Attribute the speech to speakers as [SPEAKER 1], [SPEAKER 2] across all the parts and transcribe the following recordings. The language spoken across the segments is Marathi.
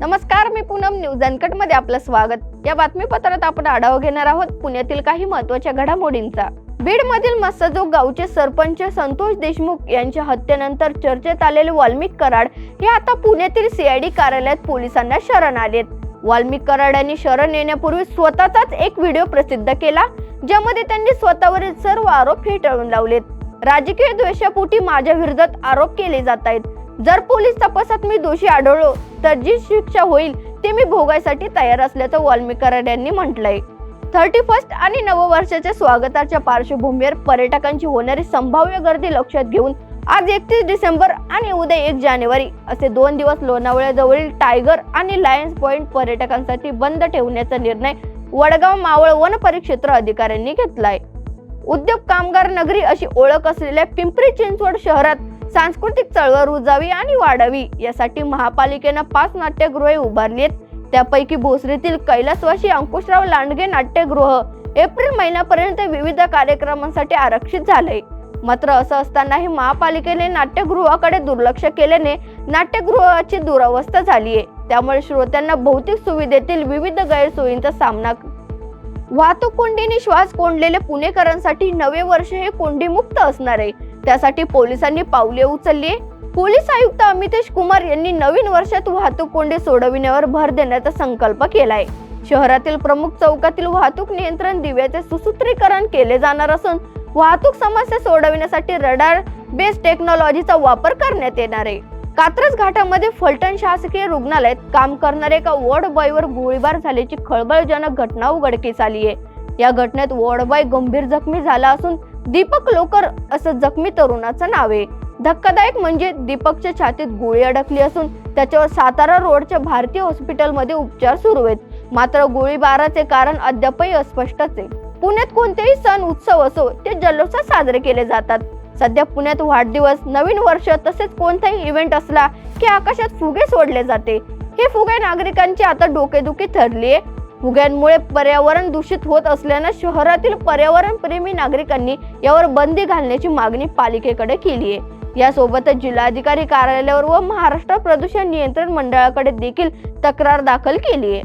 [SPEAKER 1] नमस्कार मी पूनम न्यूज अनकटमध्ये आपलं स्वागत. या बातमीपत्रात आपण आढावा घेणार आहोत पुण्यातील काही महत्त्वाच्या घडामोडींचा. बीड मधील गावचे सरपंच संतोष देशमुख यांच्या हत्येनंतर चर्चेत आलेले वाल्मिक कराड हे आता पुण्यातील सीआयडी कार्यालयात पोलिसांना शरण आलेत. वाल्मिक कराड यांनी शरण येण्यापूर्वी स्वतःचाच एक व्हिडिओ प्रसिद्ध केला ज्यामध्ये त्यांनी स्वतःवरील सर्व आरोप फेटाळून लावलेत. राजकीय द्वेषापोटी माझ्या विरोधात आरोप केले जात आहेत. जर पोलीस तपासात मी दोषी आढळलो तर जी शिक्षा होईल ते मी भोगायसाठी तयार असल्याचं वाल्मिकराड यांनी म्हटलंय. थर्टी फर्स्ट आणि नववर्षाच्या स्वागताच्या पार्श्वभूमीवर पर्यटकांची होणारी संभाव्य गर्दी लक्षात घेऊन आज एकतीस डिसेंबर आणि उद्या एक जानेवारी असे दोन दिवस लोणावळ्याजवळील टायगर आणि लायन्स पॉइंट पर्यटकांसाठी बंद ठेवण्याचा निर्णय वडगाव मावळ वन परिक्षेत्र अधिकाऱ्यांनी घेतलाय. उद्योग कामगार नगरी अशी ओळख असलेल्या पिंपरी चिंचवड शहरात सांस्कृतिक चळवळ रुजावी आणि वाढावी यासाठी महापालिकेनं पाच नाट्यगृहे उभारली आहेत त्यापैकी भोसरीतील कैलासवासी अंकुशराव लांडगे नाट्यगृह एप्रिल महिन्यापर्यंत विविध कार्यक्रमांसाठी आरक्षित झाले मात्र असं असतानाही महापालिकेने नाट्यगृहाकडे दुर्लक्ष केल्याने नाट्यगृहाची दुरावस्था झाली आहे त्यामुळे श्रोत्यांना भौतिक सुविधेतील विविध गैरसोयींचा सामना वाहतूक कोंडीने श्वास कोंडलेले पुणेकरांसाठी नवे वर्ष हे कोंडीमुक्त असणार आहे. त्यासाठी पोलिसांनी पावले उचलली. पोलीस आयुक्त अमितेश कुमार यांनी नवीन वर्षात वाहतूक कोंडी सोडविण्यावर भर देण्याचा संकल्प केलाय. शहरातील प्रमुख चौकातील वाहतूक नियंत्रण दिव्याचे सुसूत्रीकरण केले जाणार असून वाहतूक समस्या सोडविण्यासाठी रडार बेस्ड टेक्नॉलॉजीचा वापर करण्यात येणार आहे. कात्रज घाटामध्ये फलटण शासकीय रुग्णालयात काम करणाऱ्या एका वॉर्ड बॉयवर गोळीबार झाल्याची खळबळजनक घटना उघडकीस आली आहे या घटनेत वॉर्ड बॉय गंभीर जखमी झाला असून दीपक लोकर असं जखमी तरुणाचं नाव आहे. धक्कादायक म्हणजे दीपकच्या छातीत गोळी अडकली असून त्याच्यावर सातारा रोडच्या भारतीय हॉस्पिटलमध्ये उपचार सुरू आहेत. मात्र गोळीबाराचे कारण अद्यापही अस्पष्टच आहे. पुण्यात कोणतेही सण उत्सव असो ते जल्लोषात साजरे केले जातात. सध्या पुण्यात वाढदिवस नवीन वर्ष तसेच कोणताही इव्हेंट असला की आकाशात फुगे सोडले जाते. हे फुगे नागरिकांची आता डोकेदुखी ठरली आहे फुग्यांमुळे पर्यावरण दूषित होत असल्यानं शहरातील पर्यावरणप्रेमी नागरिकांनी यावर बंदी घालण्याची मागणी पालिकेकडे केली आहे. यासोबतच जिल्हाधिकारी कार्यालयावर व महाराष्ट्र प्रदूषण नियंत्रण मंडळाकडे देखील तक्रार दाखल केली आहे.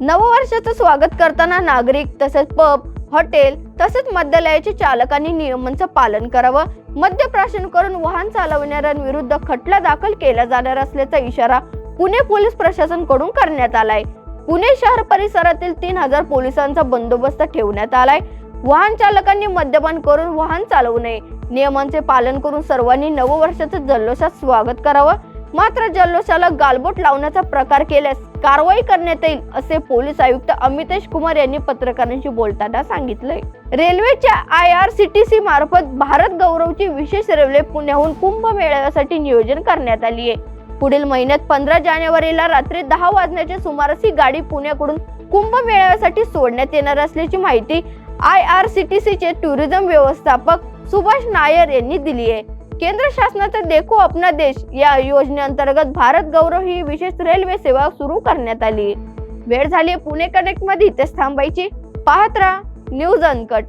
[SPEAKER 1] नववर्षाचं स्वागत करताना नागरिक तसेच पब हॉटेल तसेच मद्यालयाच्या चालकांनी नियमांचं पालन करावं. मद्यप्राशन करून वाहन चालवणाऱ्यांविरुद्ध खटला दाखल केला जाणार असल्याचा इशारा पुणे पोलीस प्रशासनकडून करण्यात आलाय. पुणे शहर परिसरातील तीन हजार पोलिसांचा बंदोबस्त ठेवण्यात आलाय. वाहन चालकांनी मद्यपान करून वाहन चालवू नये. नियमांचे पालन करून सर्वांनी नववर्षाचं जल्लोषात स्वागत करावं. मात्र जल्लोषाला गालबोट लावण्याचा प्रकार केल्यास कारवाई करण्यात येईल असे पोलीस आयुक्त अमितेश कुमार यांनी पत्रकारांशी बोलताना सांगितलंय. रेल्वेच्या I R C T C मार्फत भारत गौरवची विशेष रेल्वे पुण्याहून कुंभ मेळाव्यासाठी नियोजन करण्यात आली आहे पुढील महिन्यात पंधरा जानेवारीला रात्री दहा वाजण्याच्या सुमारास ही गाडी पुण्याकडून कुंभमेळ्यासाठी सोडण्यात येणार असल्याची माहिती आय आर सी टी सीचे टुरिझम व्यवस्थापक सुभाष नायर यांनी दिली आहे. केंद्र शासनाचा देखो अपना देश या योजनेअंतर्गत भारत गौरव ही विशेष रेल्वे सेवा सुरू करण्यात आली. वेळ झाली पुणे कनेक्टमध्ये इथेच थांबायची. पाहत राहा न्यूज अनकट.